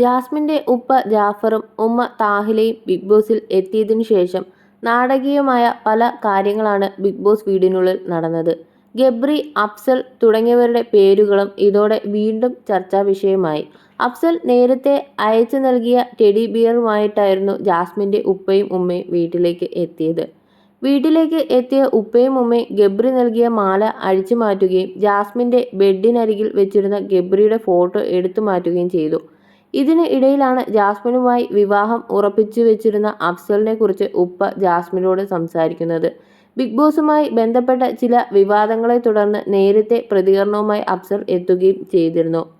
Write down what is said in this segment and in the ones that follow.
ജാസ്മിന്റെ ഉപ്പ ജാഫറും ഉമ്മ താഹിലയും ബിഗ് ബോസിൽ എത്തിയതിനു ശേഷം നാടകീയമായ പല കാര്യങ്ങളാണ് ബിഗ് ബോസ് വീടിനുള്ളിൽ നടന്നത്. ഗബ്രി അഫ്സൽ തുടങ്ങിയവരുടെ പേരുകളും ഇതോടെ വീണ്ടും ചർച്ചാ വിഷയമായി. അഫ്സൽ നേരത്തെ അയച്ചു നൽകിയ ടെഡി ബിയറുമായിട്ടായിരുന്നു ജാസ്മിന്റെ ഉപ്പയും ഉമ്മയും വീട്ടിലേക്ക് എത്തിയത്. വീട്ടിലേക്ക് എത്തിയ ഉപ്പയും ഉമ്മയും ഗബ്രി നൽകിയ മാല അഴിച്ചു മാറ്റുകയും ജാസ്മിന്റെ ബെഡിനരികിൽ വെച്ചിരുന്ന ഗബ്രിയുടെ ഫോട്ടോ എടുത്തു മാറ്റുകയും ചെയ്തു. ഇതിന് ഇടയിലാണ് ജാസ്മിനുമായി വിവാഹം ഉറപ്പിച്ചു വെച്ചിരുന്ന അഫ്സലിനെ കുറിച്ച് ഉപ്പ ജാസ്മിനോട് സംസാരിക്കുന്നത്. ബിഗ് ബോസുമായി ബന്ധപ്പെട്ട ചില വിവാദങ്ങളെ തുടർന്ന് നേരത്തെ പ്രതികരണവുമായി അഫ്സൽ എത്തുകയും ചെയ്തിരുന്നു.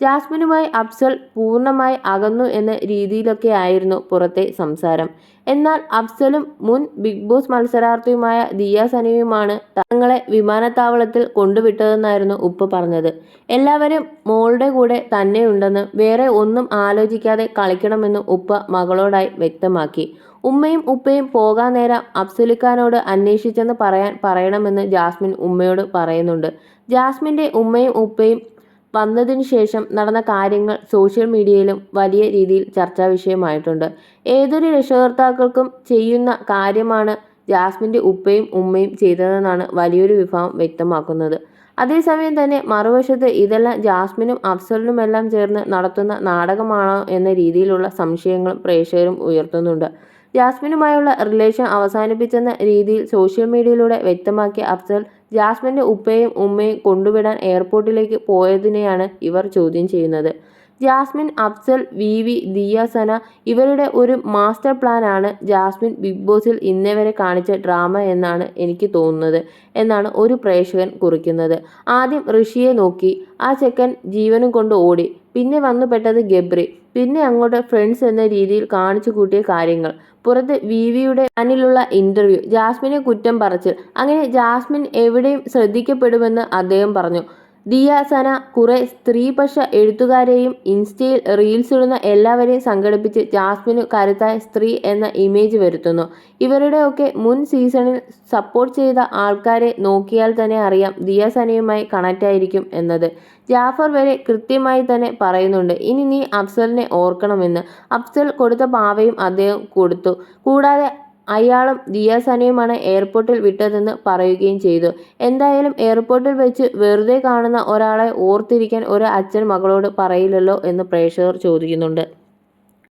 ജാസ്മിനുമായി അഫ്സൽ പൂർണമായി അകന്നു എന്ന രീതിയിലൊക്കെ ആയിരുന്നു പുറത്തെ സംസാരം. എന്നാൽ അഫ്സലും മുൻ ബിഗ് ബോസ് മത്സരാർത്ഥിയുമായ ദിയ സനയുമാണ് തങ്ങളെ വിമാനത്താവളത്തിൽ കൊണ്ടുവിട്ടതെന്നായിരുന്നു ഉപ്പ് പറഞ്ഞത്. എല്ലാവരും മോളുടെ കൂടെ തന്നെയുണ്ടെന്ന് വേറെ ഒന്നും ആലോചിക്കാതെ കളിക്കണമെന്നും ഉപ്പ മകളോടായി വ്യക്തമാക്കി. ഉമ്മയും ഉപ്പയും പോകാൻ നേരം അഫ്സലിക്കാനോട് അന്വേഷിച്ചെന്ന് പറയാൻ പറയണമെന്ന് ജാസ്മിൻ ഉമ്മയോട് പറയുന്നുണ്ട്. ജാസ്മിന്റെ ഉമ്മയും ഉപ്പയും വന്നതിനു ശേഷം നടന്ന കാര്യങ്ങൾ സോഷ്യൽ മീഡിയയിലും വലിയ രീതിയിൽ ചർച്ചാ വിഷയമായിട്ടുണ്ട്. ഏതൊരു രക്ഷകർത്താക്കൾക്കും ചെയ്യുന്ന കാര്യമാണ് ജാസ്മിന്റെ ഉപ്പയും ഉമ്മയും ചെയ്തതെന്നാണ് വലിയൊരു വിഭാഗം വ്യക്തമാക്കുന്നത്. അതേസമയം തന്നെ മറുവശത്ത് ഇതെല്ലാം ജാസ്മിനും അഫ്സലിനുമെല്ലാം ചേർന്ന് നടത്തുന്ന നാടകമാണോ എന്ന രീതിയിലുള്ള സംശയങ്ങളും പ്രേക്ഷകരും ഉയർത്തുന്നുണ്ട്. ജാസ്മിനുമായുള്ള റിലേഷൻ അവസാനിപ്പിച്ചെന്ന രീതിയിൽ സോഷ്യൽ മീഡിയയിലൂടെ വ്യക്തമാക്കിയ അഫ്സൽ ജാസ്മിന്റെ ഉപ്പയും ഉമ്മയും കൊണ്ടുവിടാൻ എയർപോർട്ടിലേക്ക് പോയതിനെയാണ് ഇവർ ചോദ്യം ചെയ്യുന്നത്. ജാസ്മിൻ അഫ്സൽ വി വി ദിയ സന ഇവരുടെ ഒരു മാസ്റ്റർ പ്ലാനാണ് ജാസ്മിൻ ബിഗ് ബോസിൽ ഇന്നേവരെ കാണിച്ച ഡ്രാമ എന്നാണ് എനിക്ക് തോന്നുന്നത് എന്നാണ് ഒരു പ്രേക്ഷകൻ കുറിക്കുന്നത്. ആദ്യം ഋഷിയെ നോക്കി ആ ചെക്കൻ ജീവനും കൊണ്ട് ഓടി പിന്നെ വന്നുപെട്ടത് ഗബ്രി. പിന്നെ അങ്ങോട്ട് ഫ്രണ്ട്സ് എന്ന രീതിയിൽ കാണിച്ചു കൂട്ടിയ കാര്യങ്ങൾ. പുറത്ത് വിവിയുടെ അനിലുള്ള ഇന്റർവ്യൂ ജാസ്മിനെ കുറ്റം പറച്ചിൽ. അങ്ങനെ ജാസ്മിൻ എവിടെയും ശ്രദ്ധിക്കപ്പെടുമെന്ന് അദ്ദേഹം പറഞ്ഞു. ദിയ സന കുറെ സ്ത്രീപക്ഷ എഴുത്തുകാരെയും ഇൻസ്റ്റയിൽ റീൽസ് ഇടുന്ന എല്ലാവരെയും സംഘടിപ്പിച്ച് ജാസ്മിന് കരുത്തായ സ്ത്രീ എന്ന ഇമേജ് വരുത്തുന്നു. ഇവരുടെയൊക്കെ മുൻ സീസണിൽ സപ്പോർട്ട് ചെയ്ത ആൾക്കാരെ നോക്കിയാൽ തന്നെ അറിയാം ദിയാസനയുമായി സനയുമായി കണക്റ്റ് ആയിരിക്കും എന്നത്. ജാഫർ വരെ കൃത്യമായി തന്നെ പറയുന്നുണ്ട് ഇനി നീ അഫ്സലിനെ ഓർക്കണമെന്ന്. അഫ്സൽ കൊടുത്ത പാവയും അദ്ദേഹം കൊടുത്തു. കൂടാതെ അയാളും ദിയാസനയുമാണ് എയർപോർട്ടിൽ വിട്ടതെന്ന് പറയുകയും ചെയ്തു. എന്തായാലും എയർപോർട്ടിൽ വെച്ച് വെറുതെ കാണുന്ന ഒരാളെ ഓർത്തിരിക്കാൻ ഒരു അച്ഛൻ മകളോട് പറയില്ലല്ലോ എന്ന് പ്രേക്ഷകർ ചോദിക്കുന്നുണ്ട്.